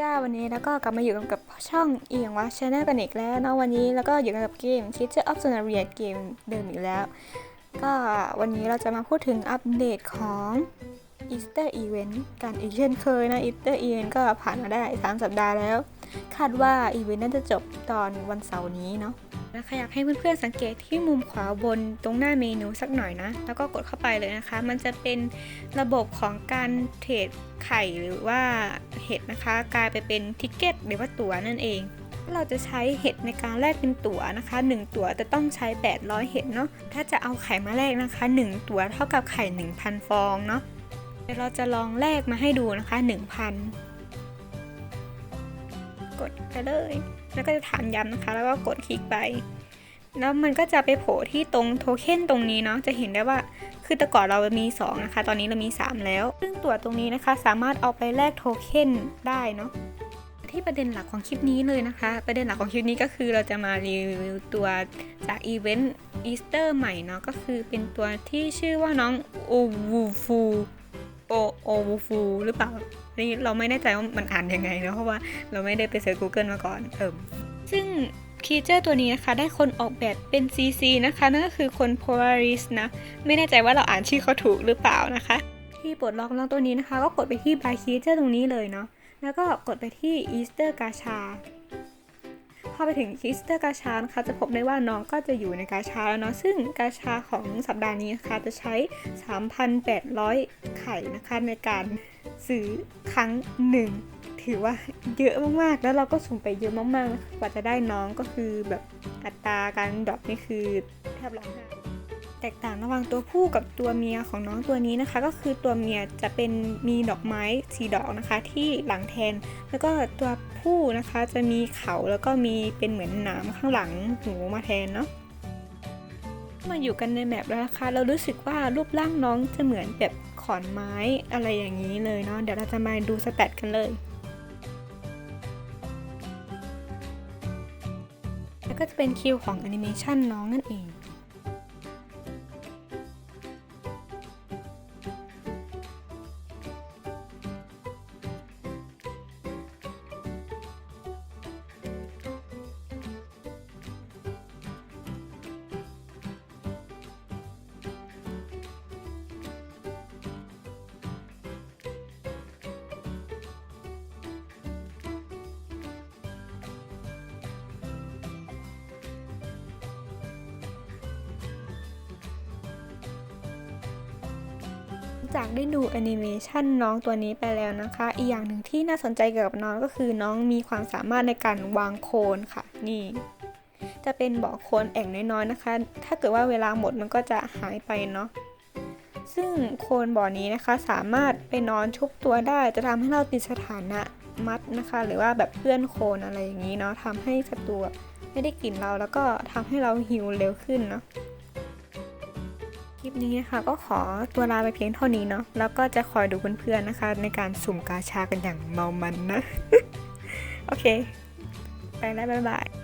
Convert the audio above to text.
จ้าวันนี้แล้วก็กลับมาอยู่กับช่องเอียงวะชาแนลกันอีกแล้วเนาะวันนี้แล้วก็อยู่กันกับเกม Teacher of Sonaria เกมเดิมอีกแล้ว ก็วันนี้เราจะมาพูดถึงอัปเดตของ Easter Event กันอีกเช่นเคยนะ Easter Event ก็ผ่านมาได้ 3 สัปดาห์แล้ว คาดว่าอีเวนต์น่าจะจบตอนวันเสาร์นี้เนาะ นะคะอยากให้เพื่อนๆสังเกตที่มุมขวาบนตรงหน้าเมนูสักหน่อยนะ แล้วก็กดเข้าไปเลยนะคะ มันจะเป็นระบบของการเทรดไข่หรือว่าเห็ดนะคะ กลายไปเป็นทิกเก็ตหรือว่าตั๋วนั่นเองเราจะใช้เห็ดในการแลกเป็นตั๋วนะคะ 1 ตั๋วจะต้องใช้ 800 เห็ดเนาะถ้าจะเอาไข่มาแลกนะคะ 1 ตั๋วเท่ากับไข่ 1,000 ฟองเนาะเดี๋ยวเราจะลองแลกมาให้ดูนะคะ 1,000 กดไปเลย แล้วก็จะถามย้ำนะคะ แล้วก็กดคลิกไป แล้วมันก็จะไปโผล่ที่ตรงโทเค็นตรงนี้เนาะ จะเห็นได้ว่า คือแต่ก่อนเรามี 2 นะคะ ตอนนี้เรามี 3 แล้ว ซึ่งตัวตรงนี้นะคะ สามารถเอาไปแลกโทเค็นได้เนาะที่ประเด็นหลักของคลิปนี้เลยนะคะ ประเด็นหลักของคลิปนี้ก็คือเราจะมารีวิวตัวจากอีเวนต์อีสเตอร์ใหม่เนาะก็คือเป็นตัวที่ชื่อว่าน้องโอวูฟู โอโอวูฟูหรือเปล่า นี่เราไม่แน่ใจว่ามันอ่านยังไงเนาะเพราะว่าเราไม่ได้ไปเซิร์ช Google มาก่อนเอิมซึ่งคีเจอร์ตัวนี้นะคะ ได้คนออกแบบเป็น CC นะคะ นั่นก็คือคน Polaris นะ ไม่แน่ใจว่าเราอ่านชื่อเขาถูกหรือเปล่านะคะ ที่ปลดล็อกน้องตัวนี้นะคะ ก็กดไปที่ By Creature ตรงนี้เลยเนาะแล้วก็กดไปที่ Easter Gacha พอไปถึง Easter Gacha นะคะจะพบได้ว่าน้องก็จะอยู่ในกาชาแล้วเนาะซึ่งกาชาของสัปดาห์นี้นะคะจะใช้ 3,800 ไข่นะคะในการซื้อครั้งหนึ่งถือว่าเยอะมากๆ แล้วเราก็สุ่มไปเยอะมากๆ กว่าจะได้น้องก็คือแบบอัตราการดรอปนี่คือแทบร้องไห้แตกต่างระหว่างตัวผู้กับตัวเมียของน้องตัวนี้นะคะ ก็คือตัวเมียจะเป็นมีดอกไม้สีดอกนะคะที่หลังแทน แล้วก็ตัว ผู้นะคะจะมีเขาแล้วก็มีเป็นเหมือนหนามข้างหลังหูมาแทนเนาะมาอยู่กันในแมปแล้วนะคะเรารู้สึกว่ารูปร่างน้องจะเหมือนแบบขอนไม้อะไรอย่างนี้เลยเนาะเดี๋ยวเราจะมาดูสแตทกันเลยแล้วก็จะเป็นคิวของแอนิเมชันน้องนั่นเอง จากได้ดูแอนิเมชันน้องตัวนี้ไปแล้วนะคะ อีกอย่างหนึ่งที่น่าสนใจเกี่ยวกับน้องก็คือน้องมีความสามารถในการวางโคนค่ะ นี่ จะเป็นบ่อโคนแอ่งน้อยๆนะคะ ถ้าเกิดว่าเวลาหมดมันก็จะหายไปเนาะซึ่งโคนบ่อนี้นะคะสามารถไปนอนชุบตัวได้ จะทำให้เราติดสถานะมัดนะคะ หรือว่าแบบเพื่อนโคนอะไรอย่างนี้เนาะทำให้ศัตรูไม่ได้กลิ่นเราแล้วก็ทำให้เราหิวเร็วขึ้นเนาะ ลิปนี้นะคะก็ขอตัวลาไปเพียงเท่านี้เนาะแล้วก็จะคอยดูเพื่อนๆนะคะ ในการสุ่มกาชากันอย่างเมามันนะ โอเค ไปแล้วบ๊ายบาย